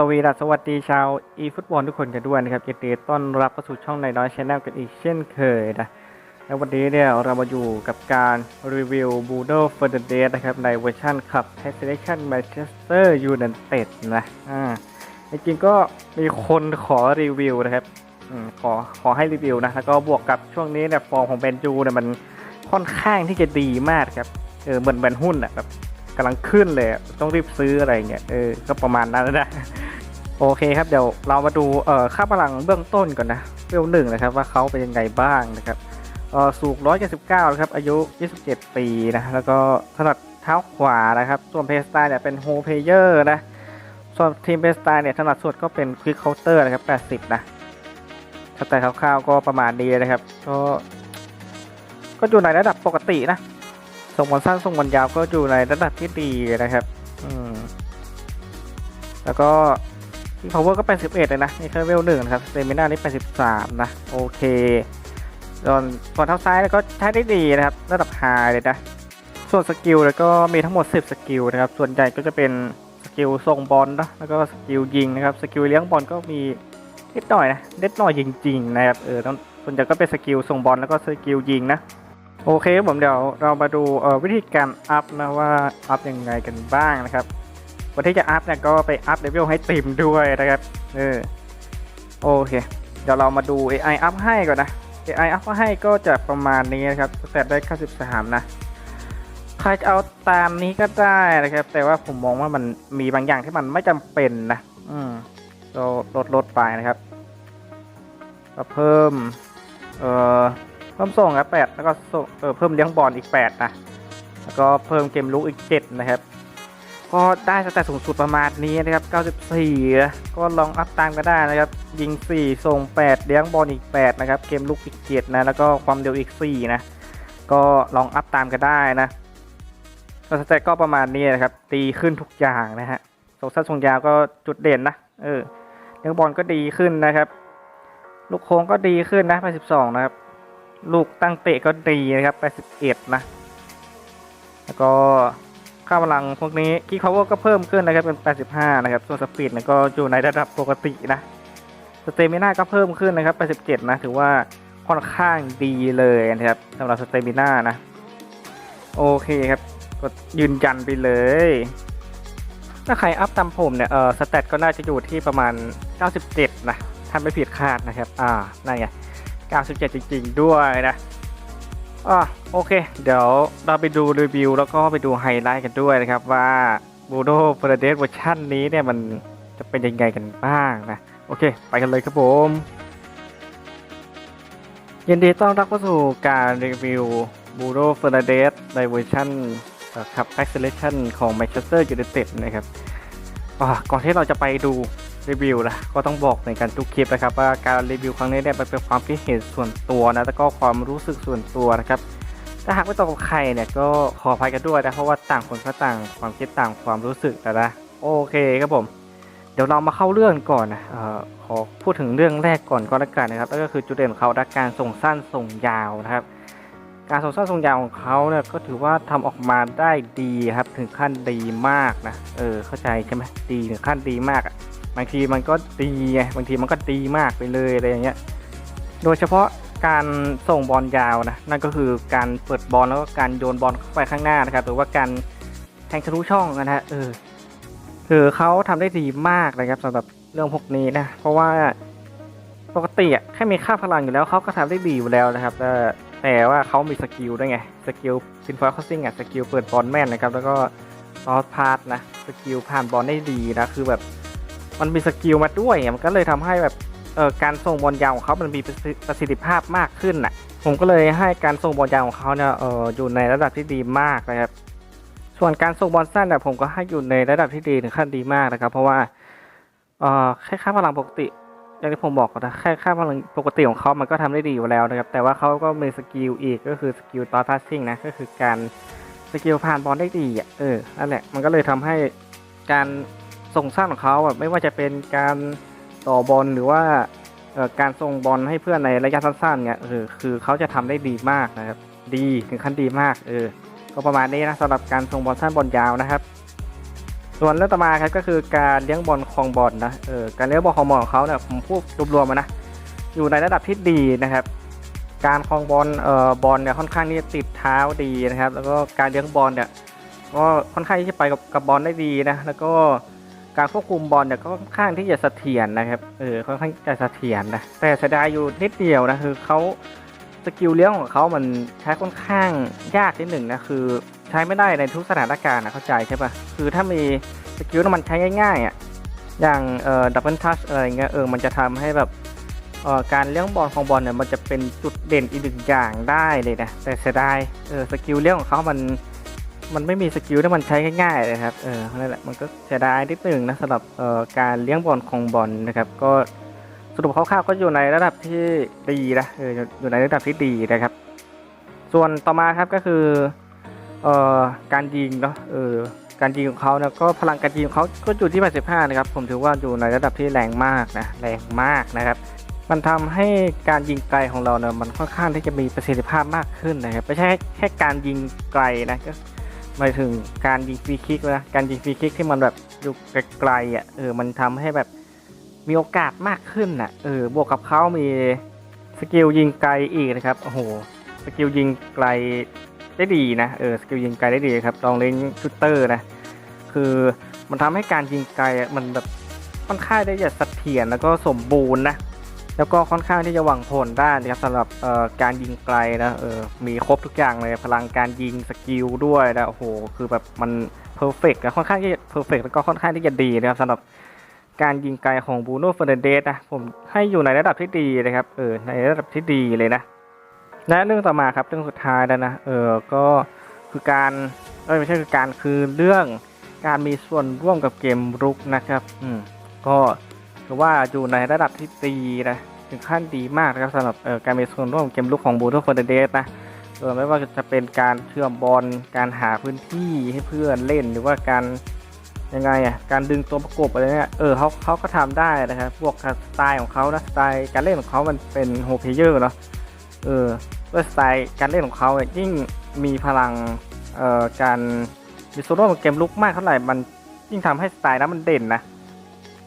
สวีดัสสวัสดีชาวอีฟุตบอลทุกคนกันด้วยนะครับยินดีต้อนรับเข้าสู่ช่องในน้อยชแนลกันอีกเช่นเคยนะแล้ววันนี้เนี่ยเรามาอยู่กับการรีวิวบูโดเฟอร์เดเดสนะครับในเวอร์ชันขับไทเซเลชันแมนเชสเตอร์ยูไนเต็ดนะอ่าจริงๆก็มีคนขอรีวิวนะครับอมขอขอให้รีวิวนะแล้วก็บวกกับช่วงนี้เนี่ยฟอร์มของเบนจูเนี่ยมันค่อนข้างที่จะดีมากครับเออเหมือนเหมือนหุ้นอะแบบกำลังขึ้นเลยต้องรีบซื้ออะไรเงี้ยเออก็ประมาณนั้นนะ โอเคครับเดี๋ยวเรามาดูเอ่อค่าพลังเบื้องต้นก่อนนะเวลหนึ่งนะครับว่าเขาเป็นยังไงบ้างนะครับเอ่อสูง179นะครับอายุ 27 ปีนะแล้วก็ถนัดเท้าขวานะครับส่วนเพสไตล์เนี่ยเป็นโฮเพเยอร์นะส่วนทีมเพสไตล์เนี่ยถนัดสุดก็เป็นควิกเคาน์เตอร์นะครับ80 นะสแตทคร่าวๆก็ประมาณนี้นะครับก็ก็อยู่ในระดับปกตินะส่งบอลสั้นส่งบอลยาวก็อยู่ในระดับที่ดีนะครับอืมแล้วก็ power ก็เป็น11เลยนะนี่แค่เวลหนึ่งนะครับเซมิน่านี่เป็น13นะ โอเคส่วนส่วนเท้าซ้ายก็ใช้ได้ดีนะครับ ระดับ high เลยนะ ส่วนสกิลแล้วก็มีทั้งหมด 10 สกิลนะครับ ส่วนใหญ่ก็จะเป็นสกิลส่งบอลนะแล้วก็สกิลยิงนะครับ สกิลเลี้ยงบอลก็มีนิดหน่อยนะนิดหน่อยจริง ๆ นะครับ เออส่วนใหญ่ก็เป็นสกิลส่งบอลแล้วก็สกิลยิงนะโอเคผมเดี๋ยวเรามาดูออวิธีการอัพนะว่าอัพยังไงกันบ้างนะครับ วันที่จะอัพเนี่ยก็ไปอัพเลเวลให้เต็มด้วยนะครับ เออ โอเค เดี๋ยวเรามาดู AI อัพให้ก่อนนะ AI อัพให้ก็จะประมาณนี้นะครับแตทได้93นะ ใครจะเอาตามนี้ก็ได้นะครับ แต่ว่าผมมองว่ามันมีบางอย่างที่มันไม่จำเป็นนะ อืมเราลดลดไปนะครับ ก็เพิ่ม เอ่อ เพิ่มส่งครับแปดแล้วก็เออเพิ่มเลี้ยงบอลอีกแปดนะ แล้วก็เพิ่มเกมลุกอีกเจ็ดนะครับ ก็ได้สแตทสูงสุดประมาณนี้นะครับ 94นะก็ลองอัพตามก็ได้นะครับ ยิง 4 ส่ง 8 เลี้ยงบอลอีก 8 นะครับ เกมลุกอีกเจนะ แล้วก็ความเร็วอีก 4 นะ ก็ลองอัพตามก็ได้นะก็สแตทก็ประมาณนี้นะครับ ตีขึ้นทุกอย่างนะฮะส่งสั้นส่งยาวก็จุดเด่นนะ เออ เลี้ยงบอลก็ดีขึ้นนะครับ ลูกโค้งก็ดีขึ้นนะ 82 นะครับ ลูกตั้งเตะก็ดีนะครับ 81 นะ แล้วก็ ค่าพลังพวกนี้คีย์พาวเวอร์ก็เพิ่มขึ้นนะครับเป็น 85 นะครับ ส่วนสปีดเนี่ยก็อยู่ในระดับปกตินะสเตมิน่าก็เพิ่มขึ้นนะครับ 87 นะ ถือว่าค่อนข้างดีเลยนะครับสำหรับสเตมิน่านะ โอเคครับก็ยืนยันไปเลย ถ้าใครอัพตามผมเนี่ย เออสเตตก็น่าจะอยู่ที่ประมาณ 97 นะถ้าไม่ผิดคาดนะครับ อ่า นั่นไง 97 จริง ๆ ด้วยนะ อะโอเค เดี๋ยวเราไปดูรีวิว แล้วก็ไปดูไฮไลท์กันด้วยนะครับว่าบูโดเฟรเดสเวอร์ชันนี้เนี่ยมันจะเป็นยังไงกันบ้างนะ โอเค ไปกันเลยครับผมยินดีต้อนรับเข้าสู่การรีวิวบูโดเฟรเดสในเวอร์ชันขับ Acceleration ของ Manchester United นะครับก่อนที่เราจะไปดู รีวิวนะก็ต้องบอกในการทุกคลิปนะครับว่าการรีวิวครั้งนี้เนี่ยเป็นความคิดเห็นส่วนตัวนะแล้วก็ความรู้สึกส่วนตัวนะครับถ้าหากไม่ตรงกับใครเนี่ยก็ขออภัยกันด้วยนะเพราะว่าต่างคนก็ต่างความคิดต่างความรู้สึกนะนะโอเคครับผมเดี๋ยวเรามาเข้าเรื่องก่อนนะออขอพูดถึงเรื่องแรกก่อนก็แล้วกันนะครับก็คือจุดเด่นของเขาด้านการส่งสั้นส่งยาวนะครับ การส่งสั้นส่งยาวของเขาเนี่ยก็ถือว่าทำออกมาได้ดีครับถึงขั้นดีมากนะเออเข้าใจใช่ไหมดีถึงขั้นดีมากอะ บางทีมันก็ดีไงบางทีมันก็ดีมากไปเลยอะไรอย่างเงี้ย โดยเฉพาะการส่งบอลยาวนะนั่นก็คือการเปิดบอลแล้วก็การโยนบอลเข้าไปข้างหน้านะครับหรือว่าการแทงทะลุช่องนะฮะเออคือเขาทำได้ดีมากนะครับสำหรับเรื่องพวกนี้นะเพราะว่าปกติอะแค่มีค่าพลังอยู่แล้วเขาก็ทำได้ดีอยู่แล้วนะครับแต่แต่ว่าเขามีสกิลด้วยไงสกิลฟินฟอร์คอสซิ่งอะสกิลเปิดบอลแม่นนะครับแล้วก็ลอสพาสนะสกิลผ่านบอลได้ดีนะคือแบบ มันมีสกิลมาด้วยอะมันก็เลยทำให้แบบเออการส่งบอลยาวของเขามันมีประสิทธิภาพมากขึ้นน่ะ ผมก็เลยให้การส่งบอลยาวของเขาเนี่ยเอออยู่ในระดับที่ดีมากนะครับ ส่วนการส่งบอลสั้นเนี่ยผมก็ให้อยู่ในระดับที่ดีถึงขั้นดีมากนะครับ เพราะว่าเออแค่ค่าพลังปกติ อย่างที่ผมบอกนะแค่ค่าพลังปกติของเขามันก็ทำได้ดีอยู่แล้วนะครับ แต่ว่าเขาก็มีสกิลอีกก็คือสกิลตอร์ทัสซิ่งนะก็คือการสกิลผ่านบอลได้ดีอะเออนั่นแหละมันก็เลยทำให้การ ส่งสั้นของเขาแบบไม่ว่าจะเป็นการต่อบอลหรือว่าการส่งบอลให้เพื่อนในระยะสั้นๆเนี่ยเออคือเขาจะทำได้ดีมากนะครับ ดีถึงขั้นดีมากเออก็ประมาณนี้นะสำหรับการส่งบอลสั้นบอลยาวนะครับ ส่วนเรื่องต่อมาครับก็คือการเลี้ยงบอลครองบอลนะเออการเลี้ยงบอลครองบอลของเขาเนี่ยผมพูดรวมๆมานะอยู่ในระดับที่ดีนะครับ การครองบอลเอ่อบอลเนี่ยค่อนข้างที่จะติดเท้าดีนะครับ แล้วก็การเลี้ยงบอลเนี่ยก็ค่อนข้างที่จะไปกับกับบอลได้ดีนะแล้วก็ การควบคุมบอลเนี่ยก็ค่อนข้างที่จะเสถียรนะครับ เออค่อนข้างจะเสถียรนะ แต่เสียดายอยู่นิดเดียวนะคือเขาสกิลเลี้ยงของเขามันใช้ค่อนข้างยากนิดหนึ่งนะคือใช้ไม่ได้ในทุกสถานการณ์นะเข้าใจใช่ปะคือถ้ามีสกิลมันใช้ง่ายๆอะอย่างเอ่อดับเบิลทัชอะไรเงี้ยเออมันจะทำให้แบบเอ่อการเลี้ยงบอลของบอลเนี่ยมันจะเป็นจุดเด่นอีกหนึ่งอย่างได้เลยนะแต่เสียดายเออสกิลเลี้ยงของเขามัน มันไม่มีสกิลที่มันใช้ง่ายๆเลยครับ เออนั่นแหละมันก็เสียดายนิดหนึ่งนะสำหรับเอ่อการเลี้ยงบอลของบอลนะครับ ก็สรุปคร่าวๆก็อยู่ในระดับที่ดีนะเอออยู่ในระดับที่ดีนะครับ ส่วนต่อมาครับก็คือเอ่อการยิงเนาะเออการยิงของเขาเนี่ยก็พลังการยิงของเขาก็อยู่ที่ 85 นะครับ ผมถือว่าอยู่ในระดับที่แรงมากนะแรงมากนะครับ มันทำให้การยิงไกลของเราเนี่ยมันค่อนข้างที่จะมีประสิทธิภาพมากขึ้นนะครับไม่ใช่แค่การยิงไกลนะก็ หมายถึงการยิงฟรีคิกนะการยิงฟรีคิกที่มันแบบอยู่ไกลๆอะเออมันทำให้แบบมีโอกาสมากขึ้นน่ะเออบวกกับเขามีสกิลยิงไกลอีกนะครับโอ้โหสกิลยิงไกลได้ดีนะเออสกิลยิงไกลได้ดีครับลองเล่นชูตเตอร์นะคือมันทำให้การยิงไกลมันแบบค่อนข้างได้จะเสถียรแล้วก็สมบูรณ์นะ แล้วก็ค่อนข้างที่จะหวังผลได้นะครับสำหรับการยิงไกลนะเออมีครบทุกอย่างเลยพลังการยิงสกิลด้วยนะโอ้โหคือแบบมันเพอร์เฟกต์นะค่อนข้างที่จะเพอร์เฟกต์แล้วก็ค่อนข้างที่จะดีนะครับสำหรับการยิงไกลของบูโน่เฟอร์นันเดสนะผมให้อยู่ในระดับที่ดีนะครับเออในระดับที่ดีเลยนะและเรื่องต่อมาครับเรื่องสุดท้ายแล้วนะเออก็คือการเอ้ยไม่ใช่คือการคือเรื่องการมีส่วนร่วมกับเกมรุกนะครับอืมก็ถือว่าอยู่ในระดับที่ดีนะ ถึงขั้นดีมากนะครับสำหรับการมีส่วนร่วมเกมรุกของบูโน่เฟอร์เดสนะเออไม่ว่าจะเป็นการเชื่อมบอลการหาพื้นที่ให้เพื่อนเล่นหรือว่าการยังไงอะการดึงตัวประกบอะไรเนี่ยเออเขาเขาก็ทำได้นะครับพวกสไตล์ของเขานะสไตล์การเล่นของเขามันเป็นโฮเพเยอร์เนาะเออด้วยสไตล์การเล่นของเขาเนี่ยยิ่งมีพลังเอ่อการมีโซโล่เกมลุกมากเท่าไหร่มันยิ่งทำให้สไตล์นั้นมันเด่นนะ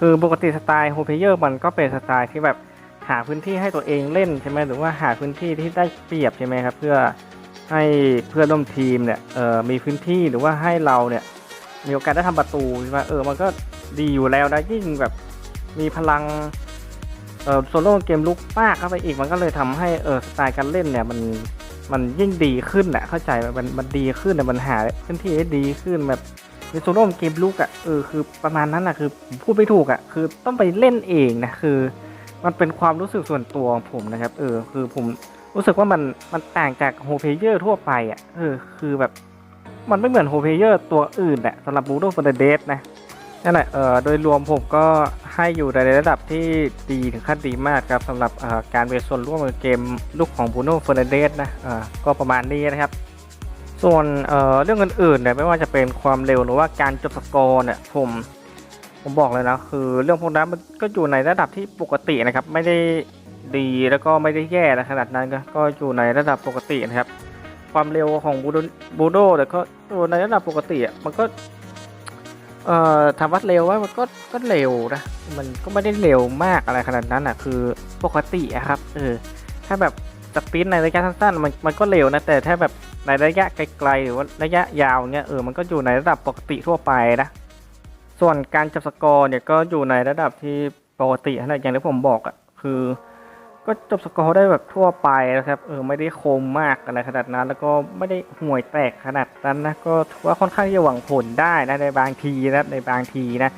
คือปกติสไตล์โฮเพเยอร์มันก็เป็นสไตล์ที่แบบ หาพื้นที่ให้ตัวเองเล่นใช่ไหมหรือว่าหาพื้นที่ที่ได้เปรียบใช่ไหมครับ เพื่อให้เพื่อนร่วมทีมเนี่ยเออมีพื้นที่หรือว่าให้เราเนี่ยมีโอกาสได้ทำประตูใช่ไหมเออมันก็ดีอยู่แล้วนะยิ่งแบบมีพลังเออโซโล่เกมลุกมากเข้าไปอีกมันก็เลยทำให้เออสไตล์การเล่นเนี่ยมันมันยิ่งดีขึ้นแหละเข้าใจมันมันดีขึ้นเนี่ยมันหาพื้นที่ได้ดีขึ้นแบบในโซโล่เกมลุกอะเออคือประมาณนั้นอะคือพูดไม่ถูกอะคือต้องไปเล่นเองนะคือ มันเป็นความรู้สึกส่วนตัวของผมนะครับ เออ คือผมรู้สึกว่ามันมันต่างจากโฮเพเยอร์ทั่วไปอะ เออ คือแบบมันไม่เหมือนโฮเพเยอร์ตัวอื่นแหละสำหรับบูโดฟอร์เดสนะนั่นแหละเออโดยรวมผมก็ให้อยู่ในระดับที่ดีถึงขั้นดีมากครับสำหรับการเป็นส่วนร่วมในเกมลูกของบูโน่เฟอร์นันเดสนะเอ่อก็ประมาณนี้นะครับ ส่วนเอ่อเรื่องอื่นๆเนี่ยไม่ว่าจะเป็นความเร็วหรือว่าการจบสกอร์เนี่ยผม ผมบอกเลยนะคือเรื่องพวกนั้นมันก็อยู่ในระดับที่ปกตินะครับ ไม่ได้ดีแล้วก็ไม่ได้แย่นะขนาดนั้นก็กอยู่ในระดับปกตินะครับ ความเร็วของบูโดบูโดแต่ก็อยู่ในระดับปกติอะมันก็เอ่อถามว่าเร็วว่ามันก็ก็เร็วนะมันก็ไม่ได้เร็วมากอะไรขนาดนั้นอะคือปกติอะครับเออถ้าแบบสปินในระยะสั้นๆมันมันก็เร็วนะแต่ถ้าแบบในระยะไกลๆหรือว่าระยะยาวเงี้ยเออมันก็อยู่ในระดับปกติทั่วไปนะ ส่วนการจับสกอร์เนี่ยก็อยู่ในระดับที่ปกตินะอย่างที่ผมบอกอะคือ ก็จบสกอร์ได้แบบทั่วไปนะครับเออไม่ได้คมมากอะไรขนาดนั้น แล้วก็ไม่ได้ห่วยแตกขนาดนั้นนะก็ถือว่าค่อนข้างที่จะหวังผลได้นะในบางทีนะในบางทีนะ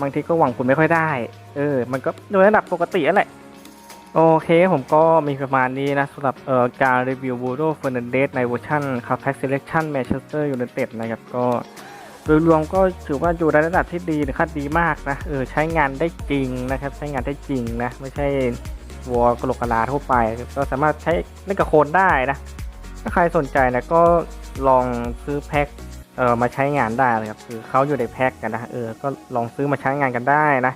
บางทีก็หวังผลไม่ค่อยได้ เออ มันก็อยู่ในระดับปกตินั่นแหละโอเคผมก็มีประมาณนี้นะสำหรับเอ่อการรีวิวบูโดเฟอร์นันเดสในเวอร์ชันคาร์แพ็กเซเลคชั่นแมนเชสเตอร์ยูไนเต็ดนะครับก็ โดยรวมก็ถือว่าอยู่ในระดับที่ดีถึงขั้นดีมากนะเออใช้งานได้จริงนะครับ ใช้งานได้จริงนะ ไม่ใช่วัวกระโหลกกะลาทั่วไป ก็สามารถใช้เล่นกับโคนได้นะ ถ้าใครสนใจนะก็ลองซื้อแพ็คเออมาใช้งานได้เลยครับคือเขาอยู่ในแพ็คกันนะเออก็ลองซื้อมาใช้งานกันได้นะ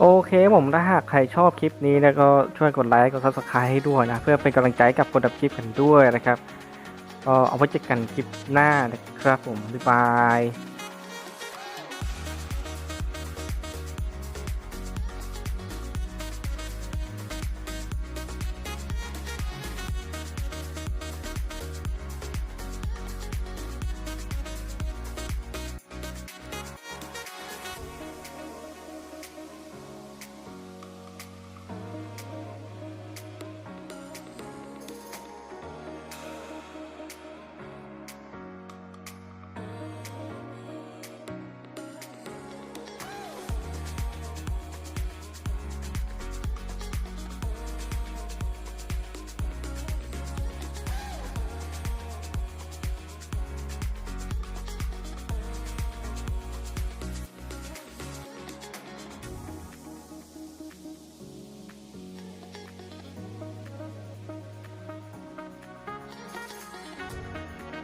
โอเคผมถ้าหากใครชอบคลิปนี้นะก็ช่วยกดไลค์กดซับสไครต์ให้ด้วยนะ เพื่อเป็นกำลังใจกับคนดับคลิปกันด้วยนะครับ ก็เอาไว้เจอกันคลิปหน้านะครับผมบ๊ายบาย